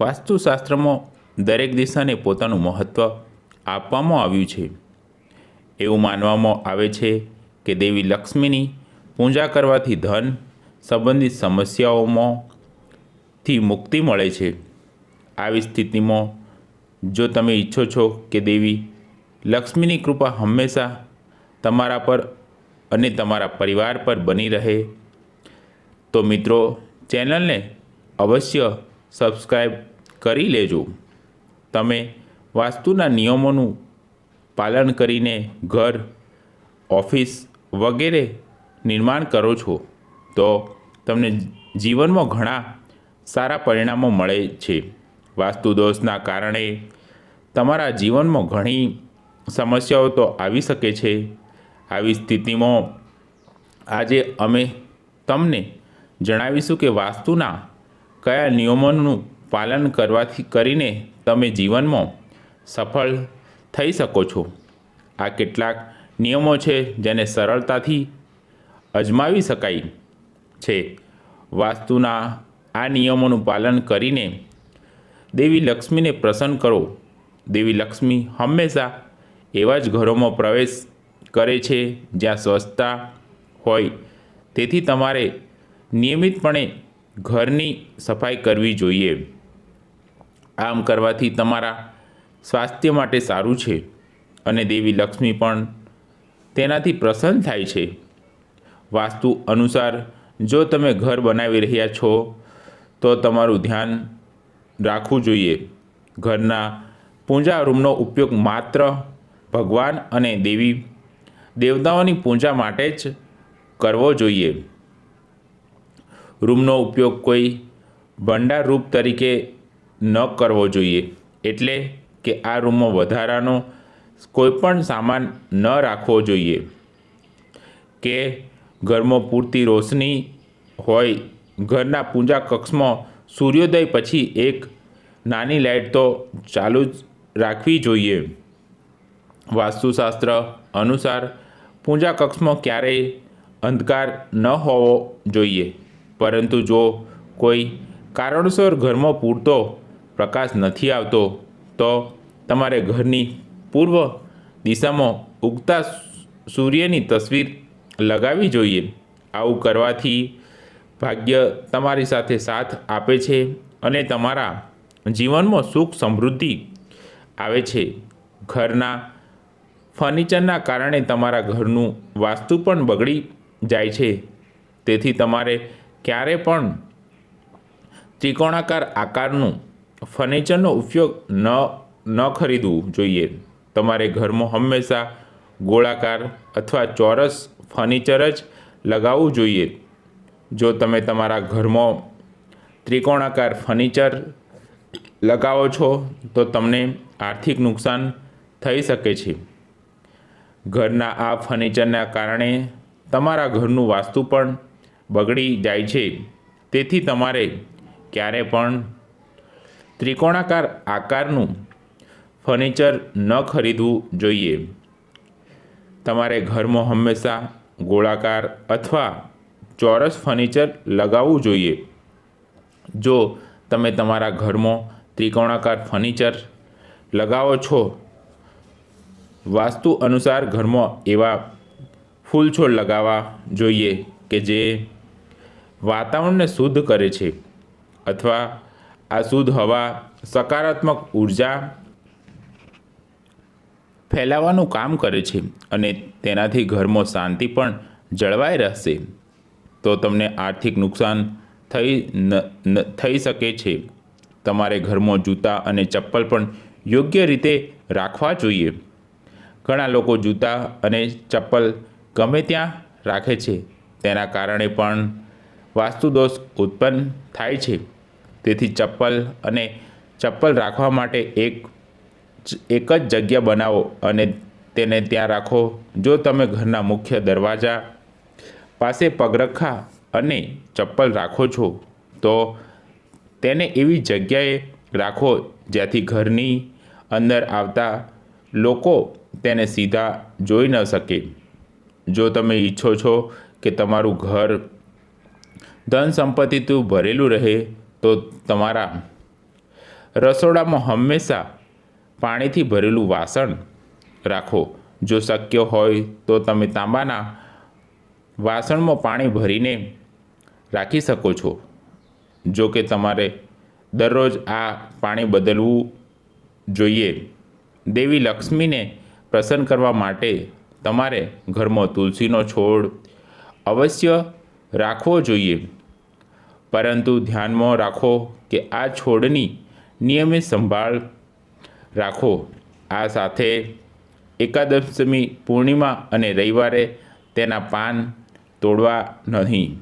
વાસ્તુશાસ્ત્રમાં દરેક દિશાને પોતાનું મહત્ત્વ આપવામાં આવ્યું છે. એવું માનવામાં આવે છે કે દેવી લક્ષ્મીની પૂજા કરવાથી ધન સંબંધિત સમસ્યાઓમાંથી મુક્તિ મળે છે. આવી સ્થિતિમાં જો તમે ઈચ્છો છો કે દેવી લક્ષ્મીની કૃપા હંમેશા તમારા પર અને તમારા પરિવાર પર બની રહે, તો મિત્રો ચેનલને અવશ્ય સબસ્ક્રાઈબ કરી લેજો. તમે વાસ્તુના નિયમોનું પાલન કરીને ઘર, ઓફિસ વગેરે નિર્માણ કરો છો, તો તમને જીવનમાં ઘણા સારા પરિણામો મળે છે. વાસ્તુ દોષના કારણે તમારા જીવનમાં ઘણી સમસ્યાઓ તો આવી શકે છે. આવી સ્થિતિમાં આજે અમે તમને જણાવીશું કે વાસ્તુના કયા નિયમોનું પાલન કરવાથી કરીને તમે જીવનમાં સફળ થઈ શકો છો? આ કેટલાક નિયમો છે જેને સરળતાથી અજમાવી શકાય છે. વાસ્તુના આ નિયમોનું પાલન કરીને દેવી લક્ષ્મીને પ્રસન્ન કરો. દેવી લક્ષ્મી હંમેશા એવા જ ઘરોમાં પ્રવેશ કરે છે જ્યાં સ્વચ્છતા હોય. તેથી તમારે નિયમિતપણે ઘરની સફાઈ કરવી જોઈએ. આમ કરવાથી તમારા સ્વાસ્થ્ય માટે સારું છે અને દેવી લક્ષ્મી પણ તેનાથી પ્રસન્ન થાય છે. વાસ્તુ અનુસાર, જો તમે ઘર બનાવી રહ્યા છો, તો તમારું ધ્યાન રાખવું જોઈએ. ઘરના પૂજા રૂમનો ઉપયોગ માત્ર ભગવાન અને દેવી દેવતાઓની પૂજા માટે જ કરવો જોઈએ. રૂમનો ઉપયોગ કોઈ ભંડાર રૂપ તરીકે ન કરવો જોઈએ. એટલે કે આ રૂમમાં વધારાનો કોઈપણ સામાન ન રાખવો જોઈએ. કે ઘરમાં પૂરતી રોશની હોય, ઘરના પૂજા કક્ષમાં સૂર્યોદય પછી એક નાની લાઇટ તો ચાલુ જ રાખવી જોઈએ. વાસ્તુશાસ્ત્ર અનુસાર પૂજા કક્ષમાં ક્યારેય અંધકાર ન હોવો જોઈએ. પરંતુ જો કોઈ કારણસર ઘરમાં પૂરતો પ્રકાશ નથી આવતો, તો તમારે ઘરની પૂર્વ દિશામાં ઉગતા સૂર્યની તસવીર લગાવવી જોઈએ. આવું કરવાથી ભાગ્ય તમારી સાથે સાથ આપે છે અને તમારા જીવનમાં સુખ સમૃદ્ધિ આવે છે. ઘરના ફર્નિચરના કારણે તમારા ઘરનું વાસ્તુ પણ બગડી જાય છે. તેથી તમારે ક્યારે પણ ત્રિકોણાકાર આકારનું ફર્નિચરનો ઉપયોગ ન ન ખરીદવું જોઈએ. તમારે ઘરમાં હંમેશા ગોળાકાર અથવા ચોરસ ફર્નિચર જ લગાવવું જોઈએ. જો તમે તમારા ઘરમાં ત્રિકોણાકાર ફર્નિચર લગાવો છો, તો તમને આર્થિક નુકસાન થઈ શકે છે. ઘરના આ ફર્નિચરના કારણે તમારા ઘરનું વાસ્તુ પણ બગડી જાય છે. તેથી તમારે ક્યારે પણ ત્રિકોણાકાર આકારનું ફર્નિચર ન ખરીદવું જોઈએ. તમારે ઘરમાં હંમેશા ગોળાકાર અથવા ચોરસ ફર્નિચર લગાવવું જોઈએ. જો તમે તમારા ઘરમાં ત્રિકોણાકાર ફર્નિચર લગાવો છો, વાસ્તુ અનુસાર ઘરમાં એવા ફૂલ છોડ લગાવવા જોઈએ કે જે વાતાવરણને શુદ્ધ કરે છે અથવા આ શુદ્ધ હવા સકારાત્મક ઊર્જા ફેલાવવાનું કામ કરે છે અને તેનાથી ઘરમાં શાંતિ પણ જળવાઈ રહેશે. તો તમને આર્થિક નુકસાન થઈ થઈ શકે છે. તમારે ઘરમાં જૂતા અને ચપ્પલ પણ યોગ્ય રીતે રાખવા જોઈએ. ઘણા લોકો જૂતા અને ચપ્પલ ગમે ત્યાં રાખે છે. તેના કારણે પણ વાસ્તુદોષ ઉત્પન્ન થાય છે. તેથી ચપ્પલ અને ચપ્પલ રાખવા માટે એક એક જ જગ્યા બનાવો અને તેને ત્યાં રાખો. જો તમે ઘરના મુખ્ય દરવાજા પાસે પગરખા અને ચપ્પલ રાખો છો, તો તેને એવી જગ્યાએ રાખો જ્યાંથી ઘરની અંદર આવતા લોકો તેને સીધા જોઈ ન શકે. જો તમે ઈચ્છો છો કે તમારું ઘર ધન સંપત્તિથી ભરેલું રહે તો તમારા રસોડામાં હંમેશા પાણીથી ભરેલું વાસણ રાખો. જો શક્ય હોય તો તમે તાંબાના વાસણમાં પાણી ભરીને રાખી શકો છો. જો કે તમારે દરરોજ આ પાણી બદલવું જોઈએ. દેવી લક્ષ્મીને પ્રસન્ન કરવા માટે તમારે ઘરમાં તુલસીનો છોડ અવશ્ય રાખવો જોઈએ. પરંતુ ધ્યાનમાં રાખો કે આ છોડની નિયમિત સંભાળ રાખો. આ સાથે એકાદશમી પૂર્ણિમા અને રવિવારે તેના પાન તોડવા નહીં.